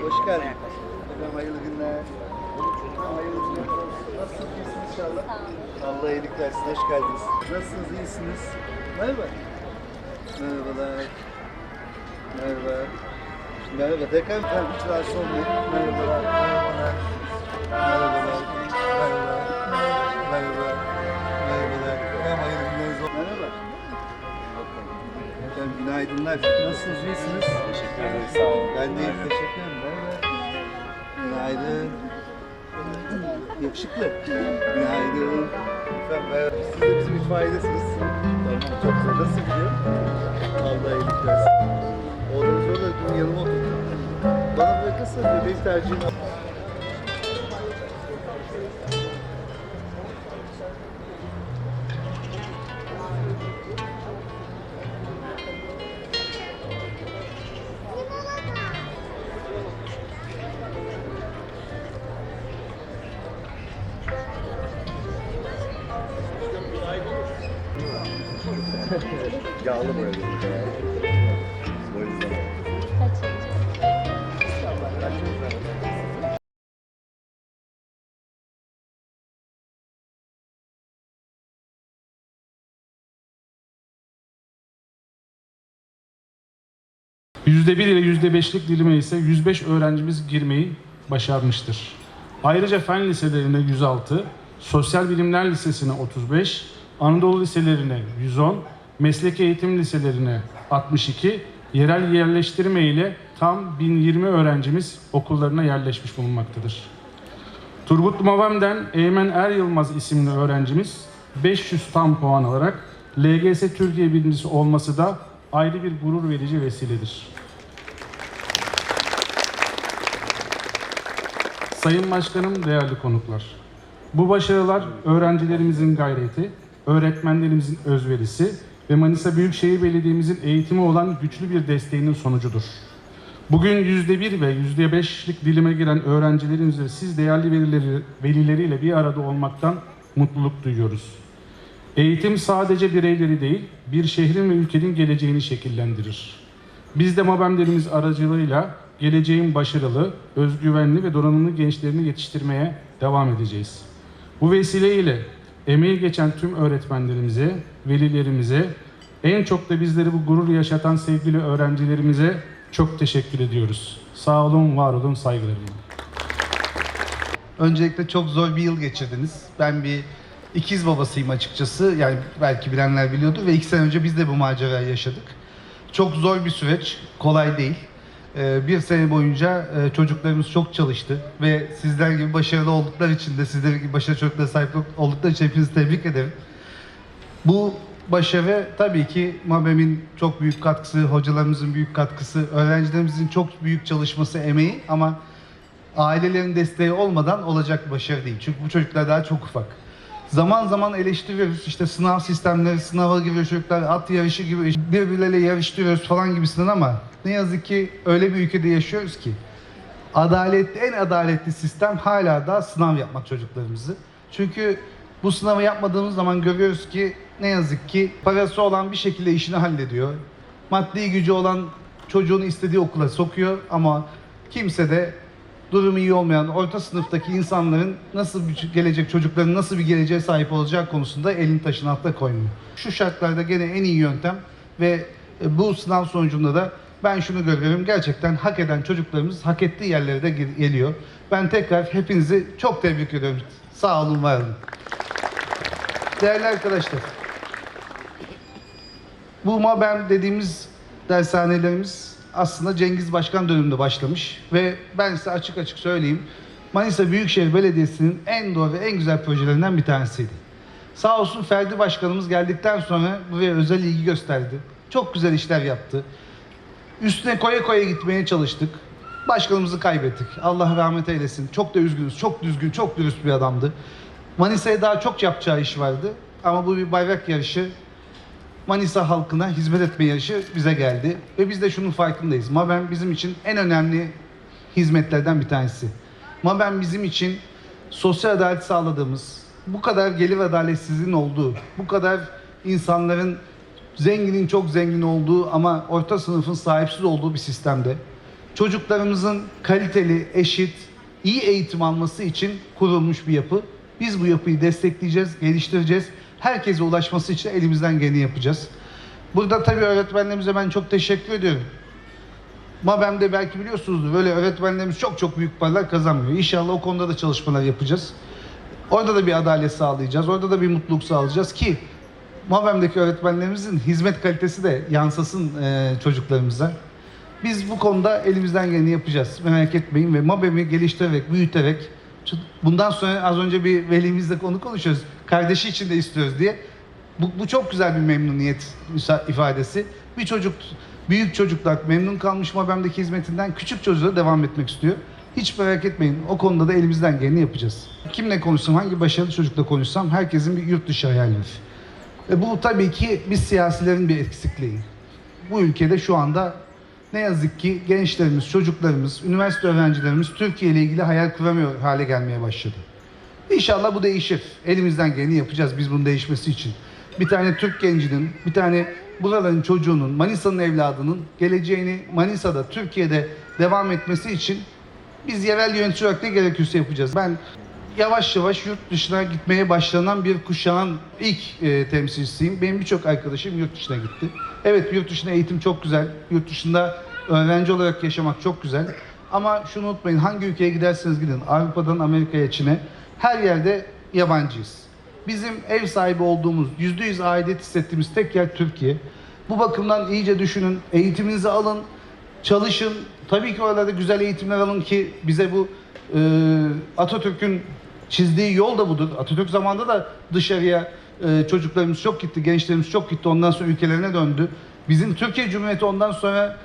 Hoş geldin. Efendim hayırlı günler. Hayırlı günler. Nasılsınız? İnşallah. Allah iyilik versin. Hoş geldiniz. Nasılsınız? İyisiniz? Merhaba. Merhabalar. Merhaba. Merhaba. Efendim hiç rahatsız olmayın. Merhabalar. Merhabalar. Merhabalar. Merhabalar. Merhabalar. Merhabalar. Efendim hayırlı günleriniz olsun. Merhaba. Efendim günaydınlar. Nasılsınız? İyisiniz? Teşekkür ederiz. Sağ olun. Ben de iyiyim. Teşekkür ederim. Merhaba. Günaydın. Yakışıklı. Günaydın. Efendim merhaba. Siz de bizim itfaiyedesiniz. Tamam çok güzel. Nasıl gidiyor? Allah iyilik versin. Oğlunuz orada dün yanıma oturdu. Bana bırakırsanız bebeğin tercihini al. Yağlı böyle. %1 ile %5'lik dilime ise 105 öğrencimiz girmeyi başarmıştır. Ayrıca fen liselerine 106, sosyal bilimler lisesine 35, Anadolu liselerine 110, meslek eğitim liselerine 62, yerel yerleştirme ile tam 1020 öğrencimiz okullarına yerleşmiş bulunmaktadır. Turgut Mavem'den Eymen Er Yılmaz isimli öğrencimiz 500 tam puan alarak LGS Türkiye birincisi olması da ayrı bir gurur verici vesiledir. Sayın Başkanım, değerli konuklar. Bu başarılar öğrencilerimizin gayreti, öğretmenlerimizin özverisi ve Manisa Büyükşehir Belediye'mizin eğitime olan güçlü bir desteğinin sonucudur. Bugün %1 ve %5'lik dilime giren öğrencilerimizle siz değerli velileri, velileriyle bir arada olmaktan mutluluk duyuyoruz. Eğitim sadece bireyleri değil, bir şehrin ve ülkenin geleceğini şekillendirir. Biz de mabemlerimiz aracılığıyla geleceğin başarılı, özgüvenli ve donanımlı gençlerini yetiştirmeye devam edeceğiz. Bu vesileyle emeği geçen tüm öğretmenlerimize, velilerimize, en çok da bizleri bu gurur yaşatan sevgili öğrencilerimize çok teşekkür ediyoruz. Sağ olun, var olun, saygılarımla. Öncelikle çok zor bir yıl geçirdiniz. Ben bir ikiz babasıyım açıkçası. Yani belki bilenler biliyordur ve iki sene önce biz de bu macerayı yaşadık. Çok zor bir süreç, kolay değil. Ee, Bir sene boyunca e, çocuklarımız çok çalıştı ve sizler gibi başarılı oldukları için de sizler gibi başarılı çocuklara sahip oldukları için hepinizi tebrik ederim. Bu başarı tabii ki MABEM'in çok büyük katkısı, hocalarımızın büyük katkısı, öğrencilerimizin çok büyük çalışması, emeği ama ailelerin desteği olmadan olacak bir başarı değil. Çünkü bu çocuklar daha çok ufak. Zaman zaman eleştiriyoruz. İşte sınav sistemleri, sınava giriyor çocuklar, at yarışı gibi birbirleriyle yarıştırıyoruz falan gibisinden ama ne yazık ki öyle bir ülkede yaşıyoruz ki adalet, en adaletli sistem hala da sınav yapmak çocuklarımızı. Çünkü bu sınavı yapmadığımız zaman görüyoruz ki ne yazık ki parası olan bir şekilde işini hallediyor. Maddi gücü olan çocuğunu istediği okula sokuyor ama kimse de durumu iyi olmayan orta sınıftaki insanların nasıl bir gelecek çocukların nasıl bir geleceğe sahip olacağı konusunda elini taşın altına koymuyor. Şu şartlarda gene en iyi yöntem ve bu sınav sonucunda da ben şunu görüyorum gerçekten hak eden çocuklarımız hak ettiği yerlere de gel- geliyor. Ben tekrar hepinizi çok tebrik ediyorum. Sağ olun, var olun. Değerli arkadaşlar, bu MABEM dediğimiz dershanelerimiz aslında Cengiz Başkan döneminde başlamış ve ben size açık açık söyleyeyim Manisa Büyükşehir Belediyesi'nin en doğru ve en güzel projelerinden bir tanesiydi. Sağ olsun Ferdi Başkanımız geldikten sonra buraya özel ilgi gösterdi. Çok güzel işler yaptı. Üstüne koya koya gitmeye çalıştık. Başkanımızı kaybettik. Allah rahmet eylesin. Çok da üzgünüz. Çok düzgün, çok dürüst bir adamdı. Manisa'ya daha çok yapacağı iş vardı. Ama bu bir bayrak yarışı. Manisa halkına hizmet etme yarışı bize geldi. Ve biz de şunun farkındayız. Mabem bizim için en önemli hizmetlerden bir tanesi. Mabem bizim için sosyal adalet sağladığımız, bu kadar gelir adaletsizliğin olduğu, bu kadar insanların zenginin çok zengin olduğu ama orta sınıfın sahipsiz olduğu bir sistemde çocuklarımızın kaliteli, eşit, iyi eğitim alması için kurulmuş bir yapı. Biz bu yapıyı destekleyeceğiz, geliştireceğiz. Herkese ulaşması için elimizden geleni yapacağız. Burada tabii öğretmenlerimize ben çok teşekkür ediyorum. Mabem'de belki biliyorsunuzdur böyle öğretmenlerimiz çok çok büyük paralar kazanmıyor. İnşallah o konuda da çalışmalar yapacağız. Orada da bir adalet sağlayacağız. Orada da bir mutluluk sağlayacağız ki Mabem'deki öğretmenlerimizin hizmet kalitesi de yansasın e, çocuklarımıza. Biz bu konuda elimizden geleni yapacağız. Merak etmeyin ve Mabem'i geliştirerek, büyüterek bundan sonra az önce bir velimizle konu konuşuyoruz. Kardeşi için de istiyoruz diye. Bu, bu çok güzel bir memnuniyet ifadesi. Bir çocuk, büyük çocuklar memnun kalmış Mabem'deki hizmetinden küçük çocuğa devam etmek istiyor. Hiç merak etmeyin. O konuda da elimizden geleni yapacağız. Kimle konuşsam, hangi başarılı çocukla konuşsam herkesin bir yurt dışı hayali var. E bu tabii ki biz siyasilerin bir eksikliği. Bu ülkede şu anda ne yazık ki gençlerimiz, çocuklarımız, üniversite öğrencilerimiz Türkiye ile ilgili hayal kuramıyor hale gelmeye başladı. İnşallah bu değişir. Elimizden geleni yapacağız biz bunun değişmesi için. Bir tane Türk gencinin, bir tane buraların çocuğunun, Manisa'nın evladının geleceğini Manisa'da, Türkiye'de devam etmesi için biz yerel yönetici olarak ne gerekiyorsa yapacağız. Ben yavaş yavaş yurt dışına gitmeye başlanan bir kuşağın ilk e, temsilcisiyim. Benim birçok arkadaşım yurt dışına gitti. Evet yurt dışında eğitim çok güzel. Yurt dışında öğrenci olarak yaşamak çok güzel. Ama şunu unutmayın hangi ülkeye giderseniz gidin Avrupa'dan Amerika'ya, Çin'e her yerde yabancıyız. Bizim ev sahibi olduğumuz, yüzde yüz aidiyet hissettiğimiz tek yer Türkiye. Bu bakımdan iyice düşünün, eğitiminizi alın, çalışın. Tabii ki oralarda güzel eğitimler alın ki bize bu e, Atatürk'ün çizdiği yol da budur. Atatürk zamanında da dışarıya e, çocuklarımız çok gitti, gençlerimiz çok gitti. Ondan sonra ülkelerine döndü. Bizim Türkiye Cumhuriyeti ondan sonra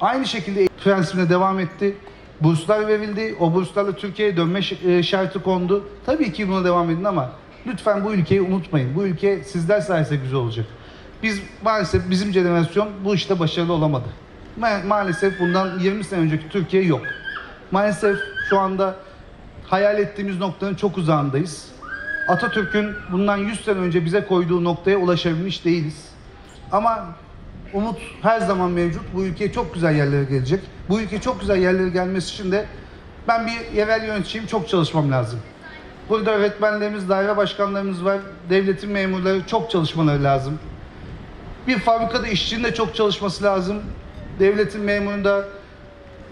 aynı şekilde prensibine devam etti. Burslar verildi. O burslarla Türkiye'ye dönme e, şartı kondu. Tabii ki buna devam edin ama lütfen bu ülkeyi unutmayın. Bu ülke sizler sayesinde güzel olacak. Biz maalesef bizim jenerasyon bu işte başarılı olamadı. Ma- maalesef bundan 20 sene önceki Türkiye yok. Maalesef şu anda hayal ettiğimiz noktanın çok uzağındayız. Atatürk'ün bundan 100 sene önce bize koyduğu noktaya ulaşabilmiş değiliz. Ama umut her zaman mevcut. Bu ülke çok güzel yerlere gelecek. Bu ülke çok güzel yerlere gelmesi için de ben bir yerel yöneticiyim, çok çalışmam lazım. Burada öğretmenlerimiz, daire başkanlarımız var, devletin memurları çok çalışmaları lazım. Bir fabrikada işçinin de çok çalışması lazım. Devletin memurunda,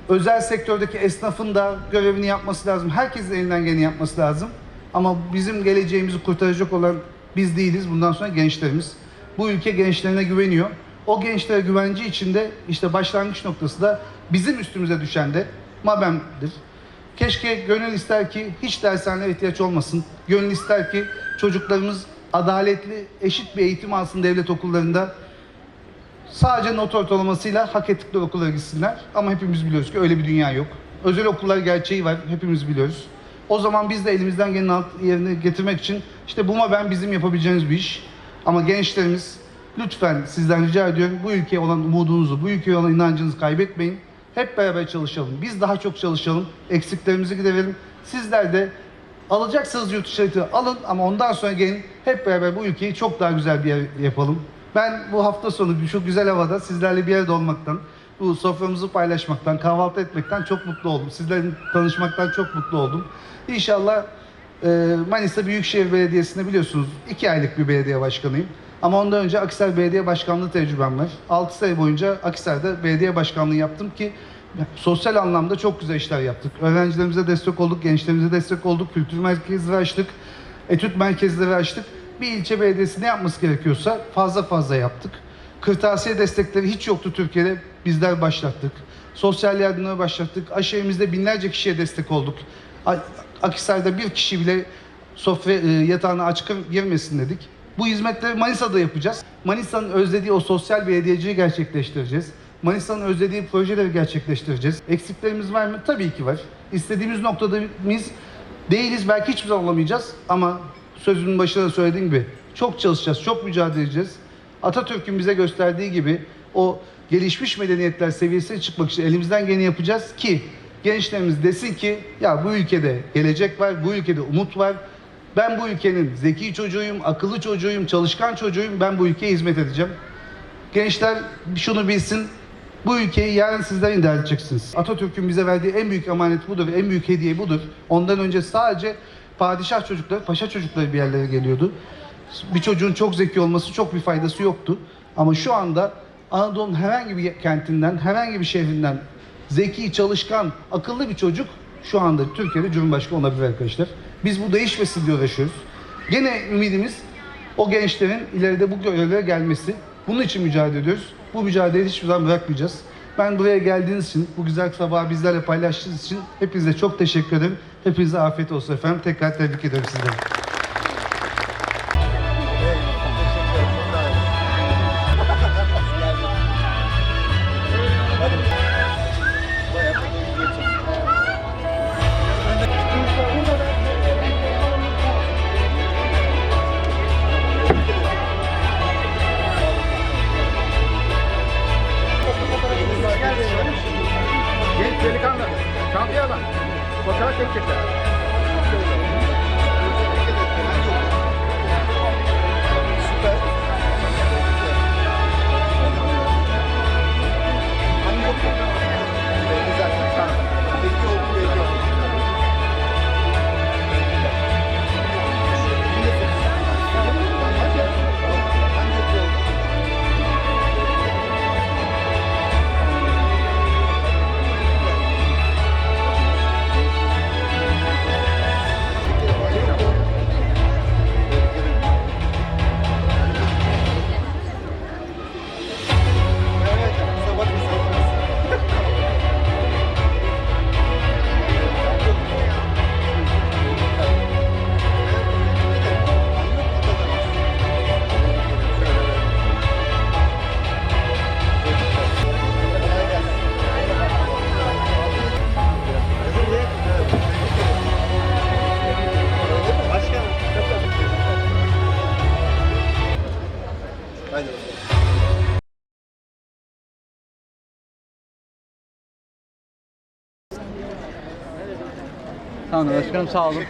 özel sektördeki esnafın da görevini yapması lazım. Herkesin elinden geleni yapması lazım. Ama bizim geleceğimizi kurtaracak olan biz değiliz. Bundan sonra gençlerimiz. Bu ülke gençlerine güveniyor. O gençlere güvenci içinde işte başlangıç noktası da bizim üstümüze düşen de Mabem'dir. Keşke gönül ister ki hiç dershanelere ihtiyaç olmasın. Gönül ister ki çocuklarımız adaletli, eşit bir eğitim alsın devlet okullarında. Sadece not ortalamasıyla hak ettikleri okullara gitsinler. Ama hepimiz biliyoruz ki öyle bir dünya yok. Özel okullar gerçeği var. Hepimiz biliyoruz. O zaman biz de elimizden gelen alt yerine getirmek için işte buma ben bizim yapabileceğimiz bir iş. Ama gençlerimiz lütfen sizden rica ediyorum bu ülkeye olan umudunuzu, bu ülkeye olan inancınızı kaybetmeyin. Hep beraber çalışalım. Biz daha çok çalışalım. Eksiklerimizi giderelim. Sizler de alacaksanız yurt dışı alın ama ondan sonra gelin hep beraber bu ülkeyi çok daha güzel bir yer yapalım. Ben bu hafta sonu şu güzel havada sizlerle bir arada olmaktan, bu soframızı paylaşmaktan, kahvaltı etmekten çok mutlu oldum. Sizlerle tanışmaktan çok mutlu oldum. İnşallah e, Manisa Büyükşehir Belediyesi'nde biliyorsunuz iki aylık bir belediye başkanıyım. Ama ondan önce Akhisar Belediye Başkanlığı tecrübem var. 6 sene boyunca Akhisar'da belediye başkanlığı yaptım ki sosyal anlamda çok güzel işler yaptık. Öğrencilerimize destek olduk, gençlerimize destek olduk, kültür merkezleri açtık, etüt merkezleri açtık. Bir ilçe belediyesi ne yapması gerekiyorsa fazla fazla yaptık. Kırtasiye destekleri hiç yoktu Türkiye'de. Bizler başlattık. Sosyal yardımları başlattık. Aşağımızda binlerce kişiye destek olduk. A- Akhisar'da bir kişi bile sofra e, yatağına aç girmesin dedik. Bu hizmetleri Manisa'da yapacağız. Manisa'nın özlediği o sosyal belediyeciliği gerçekleştireceğiz. Manisa'nın özlediği projeleri gerçekleştireceğiz. Eksiklerimiz var mı? Tabii ki var. İstediğimiz noktada biz değiliz. Belki hiçbir zaman olamayacağız. Ama sözümün başında da söylediğim gibi çok çalışacağız, çok mücadele edeceğiz. Atatürk'ün bize gösterdiği gibi o gelişmiş medeniyetler seviyesine çıkmak için elimizden geleni yapacağız ki Gençlerimiz desin ki ya bu ülkede gelecek var, bu ülkede umut var. Ben bu ülkenin zeki çocuğuyum, akıllı çocuğuyum, çalışkan çocuğuyum. Ben bu ülkeye hizmet edeceğim. Gençler şunu bilsin. Bu ülkeyi yarın sizler idare edeceksiniz. Atatürk'ün bize verdiği en büyük emanet budur, en büyük hediye budur. Ondan önce sadece padişah çocukları, paşa çocukları bir yerlere geliyordu. Bir çocuğun çok zeki olması çok bir faydası yoktu. Ama şu anda Anadolu'nun herhangi bir kentinden, herhangi bir şehrinden zeki, çalışkan, akıllı bir çocuk şu anda Türkiye'de Cumhurbaşkanı olabilir arkadaşlar. Biz bu değişmesin diye uğraşıyoruz. Gene ümidimiz o gençlerin ileride bu görevlere gelmesi. Bunun için mücadele ediyoruz. Bu mücadeleyi hiçbir zaman bırakmayacağız. Ben buraya geldiğiniz için, bu güzel sabahı bizlerle paylaştığınız için hepinize çok teşekkür ederim. Hepinize afiyet olsun efendim. Tekrar tebrik ediyorum sizleri. Tamam başkanım sağ olun.